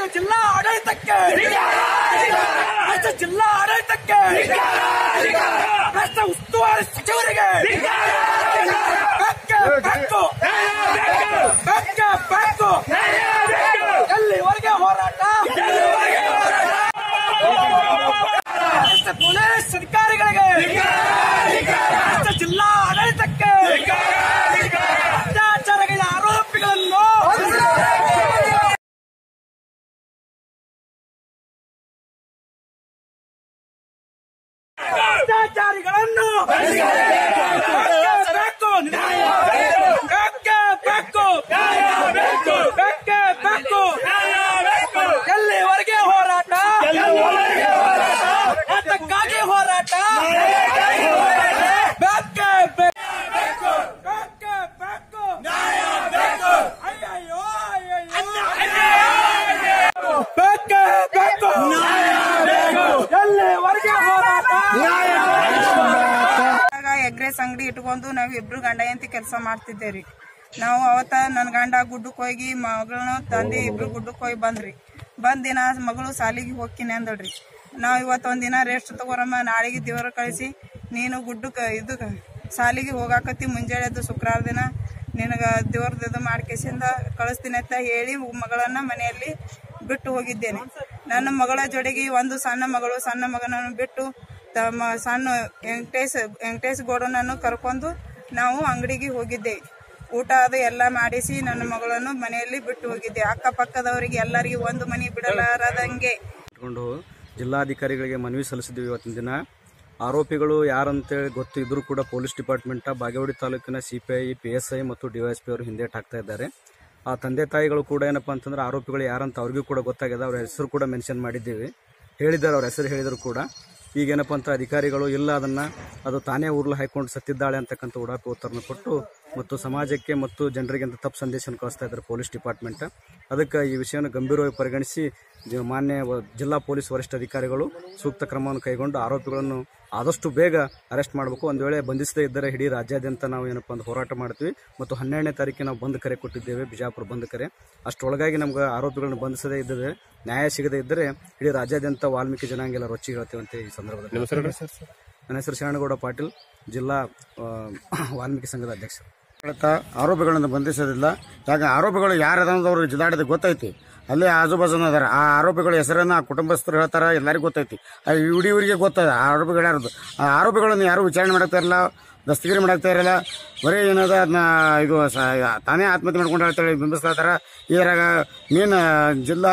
ಆಯ್ತು ಜಿಲ್ಲಾ ಆಡಳಿತಕ್ಕೆ ಆಯ್ತು ಜಿಲ್ಲಾ ಆಡಳಿತಕ್ಕೆ ಭ್ರಷ್ಟ ಉಸ್ತುವಾರಿ ಸಚಿವರಿಗೆ. ಎಗ್ರೆಸ್ ಅಂಗಡಿ ಇಟ್ಕೊಂಡು ನಾವು ಇಬ್ರು ಗಂಡ ಎಂತ ಕೆಲಸ ಮಾಡ್ತಿದ್ದೇವ್ರಿ. ನಾವು ಅವತ್ತ ನನ್ ಗಂಡ ಗುಡ್ಡಕ್ಕೆ ಹೋಗಿ ಮಗಳನ್ನ ತಂದೆ ಇಬ್ರು ಗುಡ್ಡಕ್ಕೆ ಹೋಗಿ ಬಂದ್ರಿ. ಬಂದಿನ ದಿನ ಮಗಳು ಸಾಲಿಗೆ ಹೋಗ್ತೀನಿ ಅಂದಳ್ರಿ. ನಾವ್ ಇವತ್ತು ಒಂದಿನ ದಿನ ರೆಸ್ಟ್ ತಗೋರಮ್ಮ, ನಾಳೆಗೆ ದೇವ್ರ ಕಳಿಸಿ. ನೀನು ಗುಡ್ಡಕ್ಕೆ ಇದು ಸಾಲಿಗೆ ಹೋಗಾಕತ್ತಿ ಮುಂಜಾನೆ ಅದು ಶುಕ್ರವಾರ ದಿನ. ನಿನಗೆ ದೇವ್ರದ್ದು ಇದು ಮಾಡ್ಕೇಸಿಂದ ಕಳಿಸ್ತೀನಿ ಅಂತ ಹೇಳಿ ಮಗಳನ್ನು ಮನೆಯಲ್ಲಿ ಬಿಟ್ಟು ಹೋಗಿದ್ದೇನೆ. ನನ್ನ ಮಗಳ ಜೊಡೆಗೆ ಒಂದು ಸಣ್ಣ ಮಗಳು, ಸಣ್ಣ ಮಗನನ್ನು ಬಿಟ್ಟು ತಮ್ಮ ಸಣ್ಣ ವೆಂಕಟೇಶ್ ವೆಂಕಟೇಶ್ ಗೌಡನನ್ನು ಕರ್ಕೊಂಡು ನಾವು ಅಂಗಡಿಗೆ ಹೋಗಿದ್ದೆ. ಊಟ ಅದು ಎಲ್ಲ ಮಾಡಿಸಿ ನನ್ನ ಮಗಳನ್ನು ಮನೆಯಲ್ಲಿ ಬಿಟ್ಟು ಹೋಗಿದ್ದೆ. ಅಕ್ಕಪಕ್ಕದವರಿಗೆ ಎಲ್ಲರಿಗೂ ಒಂದು ಮನೆ ಬಿಡಲಾರದಂಗೆ. ಜಿಲ್ಲಾಧಿಕಾರಿಗಳಿಗೆ ಮನವಿ ಸಲ್ಲಿಸಿದ್ವಿ ಇವತ್ತಿನ ದಿನ. ಆರೋಪಿಗಳು ಯಾರಂತೇಳಿ ಇದ್ರೂ ಕೂಡ ಪೊಲೀಸ್ ಡಿಪಾರ್ಟ್ಮೆಂಟ ಬಾಗೇವಾಡಿ ತಾಲೂಕಿನ C P I P S I ಮತ್ತು ಡಿವೈಎಸ್ಪಿ ಅವರು ಹಿಂದೇಟ್ ಹಾಕ್ತಾ ಇದ್ದಾರೆ. ಆ ತಂದೆ ತಾಯಿಗಳು ಕೂಡ ಏನಪ್ಪ ಅಂತಂದ್ರೆ ಆರೋಪಿಗಳು ಯಾರಂತ ಅವ್ರಿಗೂ ಕೂಡ ಗೊತ್ತಾಗಿದೆ ಅವ್ರ ಹೆಸರು ಕೂಡ ಮೆನ್ಷನ್ ಮಾಡಿದ್ದೀವಿ. ಹೇಳಿದ್ದಾರೆ, ಅವ್ರ ಹೆಸರು ಹೇಳಿದ್ರು ಕೂಡ. ಈಗೇನಪ್ಪ ಅಂತ ಅಧಿಕಾರಿಗಳು ಇಲ್ಲ, ಅದನ್ನ ಅದು ತಾನೇ ಉರ್ಲು ಹಾಕೊಂಡು ಸತ್ತಿದ್ದಾಳೆ ಅಂತಕ್ಕಂಥ ಉಡಾಪಿ ಉತ್ತರನ ಕೊಟ್ಟು ಮತ್ತು ಸಮಾಜಕ್ಕೆ ಮತ್ತು ಜನರಿಗೆ ಅಂತ ತಪ್ಪು ಸಂದೇಶವನ್ನು ಕಳಿಸ್ತಾ ಇದ್ದಾರೆ ಪೊಲೀಸ್ ಡಿಪಾರ್ಟ್ಮೆಂಟ್. ಅದಕ್ಕೆ ಈ ವಿಷಯವನ್ನು ಗಂಭೀರವಾಗಿ ಪರಿಗಣಿಸಿ ಮಾನ್ಯ ಜಿಲ್ಲಾ ಪೊಲೀಸ್ ವರಿಷ್ಠಾಧಿಕಾರಿಗಳು ಸೂಕ್ತ ಕ್ರಮವನ್ನು ಕೈಗೊಂಡು ಆರೋಪಿಗಳನ್ನು ಆದಷ್ಟು ಬೇಗ ಅರೆಸ್ಟ್ ಮಾಡಬೇಕು. ಒಂದು ವೇಳೆ ಬಂಧಿಸದೇ ಇದ್ದರೆ ಇಡೀ ರಾಜ್ಯಾದ್ಯಂತ ನಾವು ಏನಪ್ಪ ಒಂದು ಹೋರಾಟ ಮಾಡ್ತೀವಿ. ಮತ್ತು ಹನ್ನೆರಡನೇ ತಾರೀಕಿಗೆ ನಾವು ಬಂದ್ ಕರೆ ಕೊಟ್ಟಿದ್ದೇವೆ ಬಿಜಾಪುರ ಬಂದ್ ಕರೆ. ಅಷ್ಟರೊಳಗಾಗಿ ನಮ್ಗೆ ಆರೋಪಿಗಳನ್ನು ಬಂಧಿಸದೇ ಇದ್ದರೆ ನ್ಯಾಯ ಸಿಗದೇ ಇದ್ದರೆ ಇಡೀ ರಾಜ್ಯಾದ್ಯಂತ ವಾಲ್ಮೀಕಿ ಜನಾಂಗ ಎಲ್ಲ ರೊಚ್ಚಿ ಹೇಳ್ತೇವೆ ಅಂತ ಈ ಸಂದರ್ಭದಲ್ಲಿ. ನನ್ನ ಹೆಸರು ಶರಣಗೌಡ ಪಾಟೀಲ್ ಜಿಲ್ಲಾ ವಾಲ್ಮೀಕಿ ಸಂಘದ ಅಧ್ಯಕ್ಷರು. ಆರೋಪಿಗಳನ್ನು ಬಂಧಿಸೋದಿಲ್ಲ. ಯಾಕೆ ಆರೋಪಿಗಳು ಯಾರದವ್ರಿಗೆ ಜಿಲ್ಲಾಡಿದ ಗೊತ್ತೈತಿ? ಅಲ್ಲೇ ಆಜುಬಾಜುನ ಅದಾರ. ಆ ಆರೋಪಿಗಳ ಹೆಸರನ್ನ ಆ ಕುಟುಂಬಸ್ಥರು ಹೇಳ್ತಾರೆ, ಎಲ್ಲರಿಗೂ ಗೊತ್ತೈತಿ. ಆ ಇಡೀ ಊರಿಗೆ ಗೊತ್ತದ, ಆ ಆರೋಪಿಗಳು ಯಾರದು ಆ ಆರೋಪಿಗಳನ್ನು ಯಾರು ವಿಚಾರಣೆ ಮಾಡಕ್ತಾ ಇರಲ್ಲ ದಸ್ತಗಿರಿ ಮಾಡಾಕ್ತಾ ಇರಲ್ಲ. ಬರೀ ಏನದ ಅದನ್ನ ಇದು ತಾನೇ ಆತ್ಮಹತ್ಯೆ ಮಾಡ್ಕೊಂಡು ಹೇಳ್ತಾಳೆ ಬಿಂಬಿಸ್ತಾ ಇದಾರೆ. ಇದ್ರಾಗ ಮೇನ್ ಜಿಲ್ಲಾ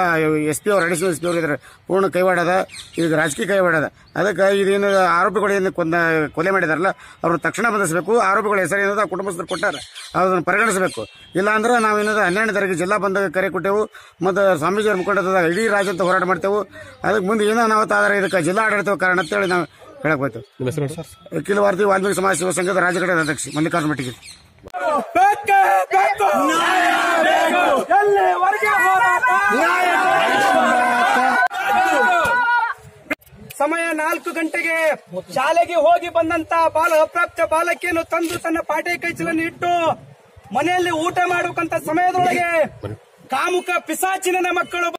ಎಸ್ ಪಿ ಅವ್ರು, ಅಡಿಷನಲ್ ಎಸ್ ಪಿ ಅವ್ರು ಇದ್ದಾರೆ ಪೂರ್ಣ ಕೈವಾಡದ ಇದು ರಾಜಕೀಯ ಕೈವಾಡದ ಅದಕ್ಕೆ ಇದೇನು ಆರೋಪಿಗಳು ಏನು ಕೊಲೆ ಮಾಡಿದಾರಲ್ಲ, ಅವ್ರನ್ನ ತಕ್ಷಣ ಬಂಧಿಸಬೇಕು. ಆರೋಪಿಗಳ ಹೆಸರು ಏನದ ಕುಟುಂಬಸ್ಥರು ಕೊಟ್ಟಾರ. ಅದನ್ನು ಪರಿಗಣಿಸಬೇಕು. ಇಲ್ಲಾಂದ್ರೆ ನಾವು ಏನದ ಹನ್ನೆರಡು ತಾರೀಕು ಜಿಲ್ಲಾ ಬಂದಾಗ ಕರೆ ಕೊಟ್ಟೆವು. ಮತ್ತು ಸ್ವಾಮೀಜಿಯವ್ರ ಮುಖಂಡದಾಗ ಇಡೀ ರಾಜ್ಯ ಅಂತ ಹೋರಾಟ ಮಾಡ್ತೇವೆ. ಅದಕ್ಕೆ ಮುಂದೆ ಏನೋ ಆದರೆ ಇದಕ್ಕೆ ಜಿಲ್ಲಾ ಆಡಳಿತ ಕಾರಣ ಅಂತೇಳಿ ನಾವು ಹೇಳಕ್ ಹೋಯ್ತು. ಅಖಿಲ ಭಾರತೀಯ ವಾಲ್ಮೀಕಿ ಸಮಾಜ ಸೇವಾ ಸಂಘದ ರಾಜ್ಯ ಘಟಕದ ಅಧ್ಯಕ್ಷ ಮಲ್ಲಿಕಾರ್ಜುನ ಮಟ್ಟಿಗೆ. ಸಮಯ ನಾಲ್ಕು ಗಂಟೆಗೆ ಶಾಲೆಗೆ ಹೋಗಿ ಬಂದಂತ ಬಾಲ ಅಪ್ರಾಪ್ತ ಬಾಲಕಿಯನ್ನು ತಂದು ತನ್ನ ಪಾಠ ಕೈಚಲನ್ನು ಇಟ್ಟು ಮನೆಯಲ್ಲಿ ಊಟ ಮಾಡಬೇಕಂತ ಸಮಯದೊಳಗೆ ಕಾಮುಕ ಪಿಸಾಚಿನ ಮಕ್ಕಳು